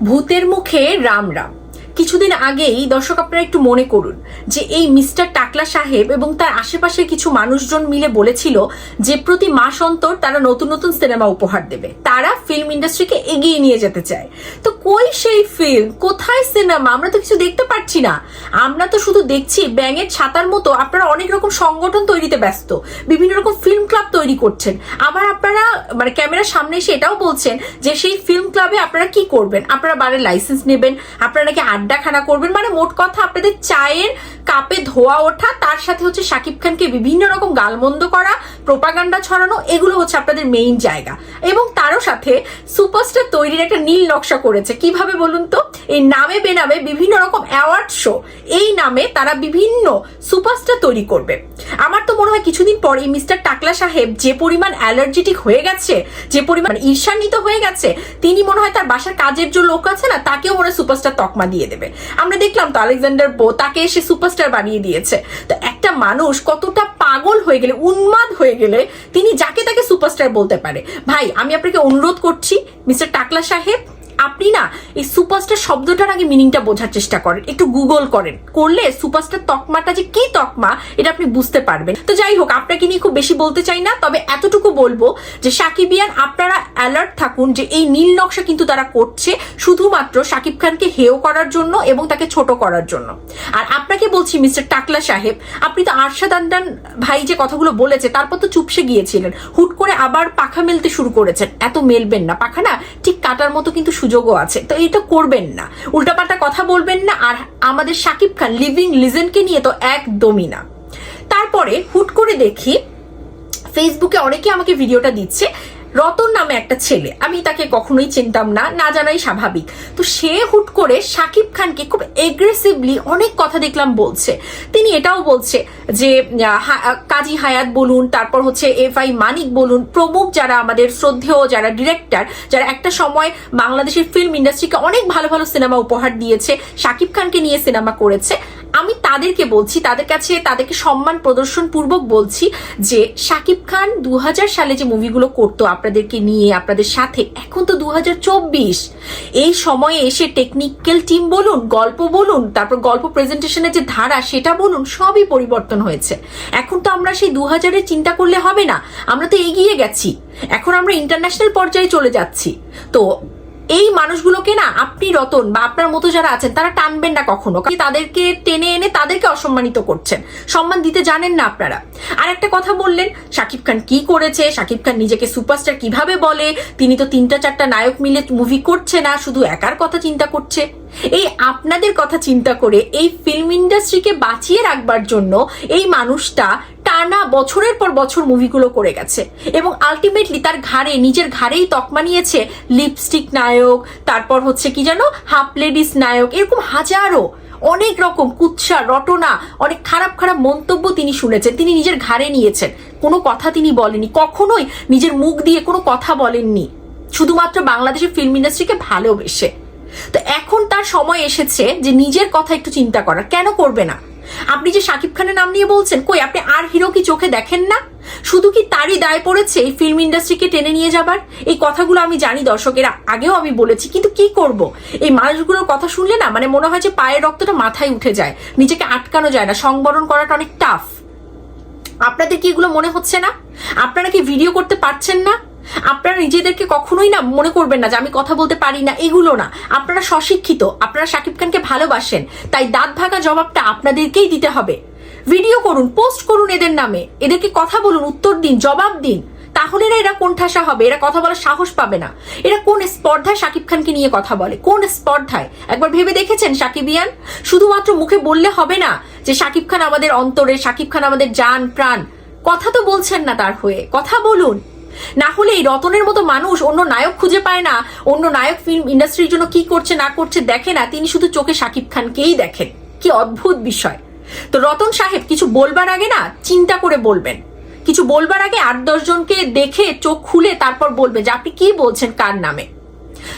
ভূতের মুখে রাম রাম। কিছুদিন আগেই দর্শক আপনারা একটু মনে করুন যে এই মিস্টার টাকলা সাহেব এবং তার আশেপাশের কিছু মানুষজন মিলে বলেছিল যে প্রতি মাস অন্তর তারা নতুন নতুন সিনেমা উপহার দেবে। তারা ফিল্ম ইন্ডাস্ট্রিকে এগিয়ে নিয়ে যেতে চায়। তো কই সেই ফিল্ম কোথায় সিনেমা? আমরা তো কিছু দেখতে পাচ্ছি না। আমরা তো শুধু দেখছি ব্যাঙের ছাতার মতো আপনারা অনেক রকম সংগঠন তৈরিতে ব্যস্ত। বিভিন্ন রকম ফিল্ম ক্লাব তৈরি করছেন। আবার আপনারা মানে ক্যামেরার সামনে এসে এটাও বলছেন যে সেই ফিল্ম ক্লাবে আপনারা কি করবেন? আপনারা বারে লাইসেন্স নেবেন। আপনারা নাকি আড্ডাখানা করবেন। মানে মোট কথা আপনাদের চায়ের কাপে ধোয়া ওঠা, তার সাথে হচ্ছে শাকিব খানকে বিভিন্ন রকম গালমন্দ করা, প্রোপাগান্ডা ছড়ানো, এগুলো হচ্ছে আপনাদের মেইন জায়গা। এবং তারও সাথে সুপারস্টার তৈরির একটা নীল নকশা করেছে। কীভাবে বলুন তো? এই নামে বেনামে বিভিন্ন রকম অ্যাওয়ার্ড শো এই নামে তারা বিভিন্ন সুপারস্টার তৈরি করবে। মনে হয় কিছুদিন পর মিস্টার টাকলা সাহেব যে পরিমাণ অ্যালার্জেটিক হয়ে গেছে, যে পরিমাণ ঈর্ষান্বিত হয়ে গেছে, তিনি মনে হয় তার বাসার কাজের যে লোক আছে না, তাকেও মনে সুপারস্টার তকমা দিয়ে দেবে। আমরা দেখলাম তো আলেকজান্ডার বো তাকে এসে সুপারস্টার বানিয়ে দিয়েছে। তো একটা মানুষ কতটা পাগল হয়ে গেলে, উন্মাদ হয়ে গেলে, তিনি যাকে তাকে সুপারস্টার বলতে পারে। ভাই, আমি আপনাকে অনুরোধ করছি, মিস্টার টাকলা সাহেব আপনি না এই সুপারস্টার শব্দটার আগে মিনিংটা বোঝার চেষ্টা করেন। একটু গুগল করেন। করলে সুপারস্টার তকমাটা যে কি তকমা, এটা আপনি বুঝতে পারবেন। তো যাই হোক, আপনাকে নিয়ে খুব বেশি বলতে চাই না, তবে এতটুকু বলব যে সাকিবিয়ান আপনারা অ্যালার্ট থাকুন যে এই নীল নকশা কিন্তু তারা করছে শুধুমাত্র সাকিব খানকে হেয় করার জন্য এবং তাকে ছোট করার জন্য। আর আপনাকে বলছি, মিস্টার টাকলা সাহেব, আপনি তো আরশাদ আন্ডান ভাই যে কথাগুলো বলেছে, তারপর তো চুপসে গিয়েছিলেন। হুট করে আবার পাখা মেলতে শুরু করেছেন। এত মেলবেন না। পাখা না ঠিক কাটার মতো কিন্তু সুযোগও আছে। তো এটা করবেন না। উল্টাপাল্টা কথা বলবেন না আর আমাদের সাকিব খান, লিভিং লিজেন্ডকে নিয়ে তো একদমই না। তারপরে হুট করে দেখি ফেসবুকে অনেকে আমাকে ভিডিওটা দিচ্ছে। রতন নামে একটা ছেলে। আমি তাকে কখনোই চিনতাম না না জানাই স্বাভাবিক। তো সে হুট করে সাকিব খানকে খুব এগ্রেসিভলি অনেক কথা দেখলাম বলছে। তিনি এটাও বলছে যে কাজী হায়াত বলুন, তারপর হচ্ছে এফ আই মানিক বলুন, প্রমুখ যারা আমাদের শ্রদ্ধেয়, যারা ডিরেক্টর যারা একটা সময় বাংলাদেশের ফিল্ম ইন্ডাস্ট্রিকে অনেক ভালো ভালো সিনেমা উপহার দিয়েছে, সাকিব খানকে নিয়ে সিনেমা করেছে। আমি তাদেরকে বলছি, তাদের কাছে তাদেরকে সম্মান প্রদর্শন পূর্বক বলছি যে শাকিব খান দু হাজার সালে যে মুভিগুলো করতো আপনাদেরকে নিয়ে, আপনাদের সাথে, এখন তো দু হাজার চব্বিশ। এই সময়ে এসে টেকনিক্যাল টিম বলুন, গল্প বলুন, তারপর গল্প প্রেজেন্টেশনের যে ধারা, সেটা বলুন, সবই পরিবর্তন হয়েছে। এখন তো আমরা সেই দু হাজারের চিন্তা করলে হবে না, আমরা তো এগিয়ে গেছি। এখন আমরা ইন্টারন্যাশনাল পর্যায়ে চলে যাচ্ছি। তো এই মানুষগুলোকে না আপনি রতন বা আপনার মতো যারা আছেন, তারা টানবেন না কখনো। তাদেরকে টেনে এনে তাদেরকে অসম্মানিত করছেন। সম্মান দিতে জানেন না আপনারা। আর একটা কথা বললেন, শাকিব খান কি করেছে? শাকিব খান নিজেকে সুপারস্টার কীভাবে বলে? তিনি তো তিনটা, চারটা নায়ক মিলে মুভি করছে না, শুধু একার কথা চিন্তা করছে। এই আপনাদের কথা চিন্তা করে এই ফিল্ম ইন্ডাস্ট্রিকে বাঁচিয়ে রাখবার জন্য এই মানুষটা টানা বছরের পর বছর মুভিগুলো করে গেছে। এবং আলটিমেটলি তার ঘাড়ে, নিজের ঘাড়েই তকমা নিয়েছে লিপস্টিক নায়ক, তারপর হচ্ছে কি জানো হাফ লেডিস নায়ক, এরকম হাজারো, অনেক রকম কুৎসা, রটনা, অনেক খারাপ খারাপ মন্তব্য তিনি শুনেছেন, তিনি নিজের ঘাড়ে নিয়েছেন। কোনো কথা তিনি বলেনি কখনোই নিজের মুখ দিয়ে কোনো কথা বলেননি। শুধুমাত্র বাংলাদেশের ফিল্ম ইন্ডাস্ট্রিকে ভালোবেসে। তো এখন তার সময় এসেছে যে নিজের কথা একটু চিন্তা করার, কেন করবে না? আপনি যে শাকিব খানের নাম নিয়ে বলছেন, কই, আপনি আর হিরো কি চোখে দেখেন না? শুধু কি তারই দায় পড়েছে এই ফিল্ম ইন্ডাস্ট্রিকে টেনে নিয়ে যাবার? এই কথাগুলো আমি জানি দর্শকেরা, আগেও আমি বলেছি, কিন্তু কি করব? এই মানুষগুলোর কথা শুনলে না মানে মনে হয় যে পায়ের রক্তটা মাথায় উঠে যায়, নিজেকে আটকানো যায় না, সংবরণ করাটা অনেক টাফ আপনাদের কি এগুলো মনে হচ্ছে না? আপনারা কি ভিডিও করতে পারছেন না? আপনারা নিজেদেরকে কখনোই না মনে করবেন না যে আমি কথা বলতে পারি না, এগুলো না। আপনারা স্বশিক্ষিত, আপনারা শাকিব খানকে ভালোবাসেন, তাই দাঁত ভাঙা জবাবটা আপনাদেরকেই দিতে হবে। ভিডিও করুন, পোস্ট করুন এদের নামে, এদেরকে কথা বলুন, উত্তর দিন, জবাব দিন। তাহলে না এরা কোন ঠাসা হবে? এরা কথা বলার সাহস পাবে না। এরা কোন স্পর্ধায় শাকিব খানকে নিয়ে কথা বলে? কোন স্পর্ধায়? একবার ভেবে দেখেছেন সাকিবিয়ান শুধুমাত্র মুখে বললে হবে না যে শাকিব খান আমাদের অন্তরে শাকিব খান আমাদের জান, প্রাণ। কথা তো বলছেন না তার হয়ে। কথা বলুন। না হলে এই রতনের মতো মানুষ অন্য নায়ক খুঁজে পায় না। অন্য নায়ক ফিল্ম ইন্ডাস্ট্রির জন্য কি করছে, না করছে দেখে না। তিনি শুধু চোখে শাকিব খানকেই দেখেন। কি অদ্ভুত বিষয়। তো রতন সাহেব, কিছু বলবার আগে না চিন্তা করে বলবেন। কিছু বলবার আগে আট দশজনকে দেখে চোখ খুলে তারপর বলবে যে আপনি কি বলছেন, কার নামে?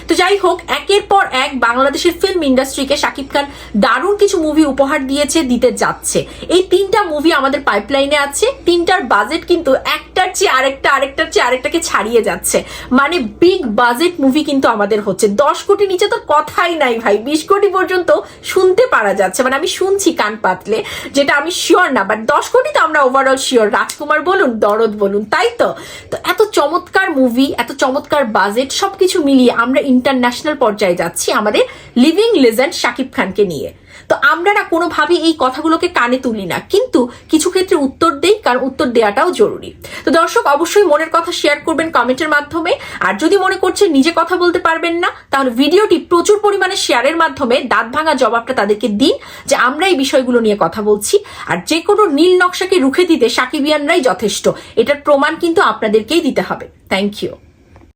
তো যাই হোক, একের পর এক বাংলাদেশের ফিল্ম ইন্ডাস্ট্রিকে শাকিব খান দারুণ কিছু মুভি উপহার দিয়েছে, দিতে যাচ্ছে। এই তিনটা মুভি আমাদের পাইপলাইনে আছে, তিনটার বাজেট কিন্তু একটার চেয়ে আরেকটা, আরেকটার চেয়ে আরেকটাকে ছাড়িয়ে যাচ্ছে। মানে বিগ বাজেট মুভি কিন্তু আমাদের হচ্ছে। দশ কোটি নিচে তো কথাই নাই ভাই, বিশ কোটি পর্যন্ত শুনতে পারা যাচ্ছে। মানে আমি শুনছি কান পাতলে, যেটা আমি শিওর না বাট দশ কোটি তো আমরা ওভারঅল শিওর রাজকুমার বলুন, দরদ বলুন, তাই তো? তো এত চমৎকার মুভি এত চমৎকার বাজেট সবকিছু মিলিয়ে আমরা ইন্টারন্যাশনাল পর্যায়ে যাচ্ছি আমাদের লিভিং লেজেন্ড শাকিব খানকে নিয়ে। তো আমরা না কোনোভাবে এই কথাগুলোকে কানে তুলি না। কিন্তু কিছু ক্ষেত্রে উত্তর দেই, কারণ উত্তর দেওয়াটাও জরুরি। তো দর্শক, অবশ্যই মনের কথা শেয়ার করবেন কমেন্টের মাধ্যমে। আর যদি মনে করছেন নিজে কথা বলতে পারবেন না, তাহলে ভিডিওটি প্রচুর পরিমাণে শেয়ারের মাধ্যমে দাঁত ভাঙা জবাবটা তাদেরকে দিন যে আমরা এই বিষয়গুলো নিয়ে কথা বলছি। আর যে কোনো নীল নকশাকে রুখে দিতে সাকিবিয়ানরাই যথেষ্ট। এটার প্রমাণ কিন্তু আপনাদেরকেই দিতে হবে। Thank you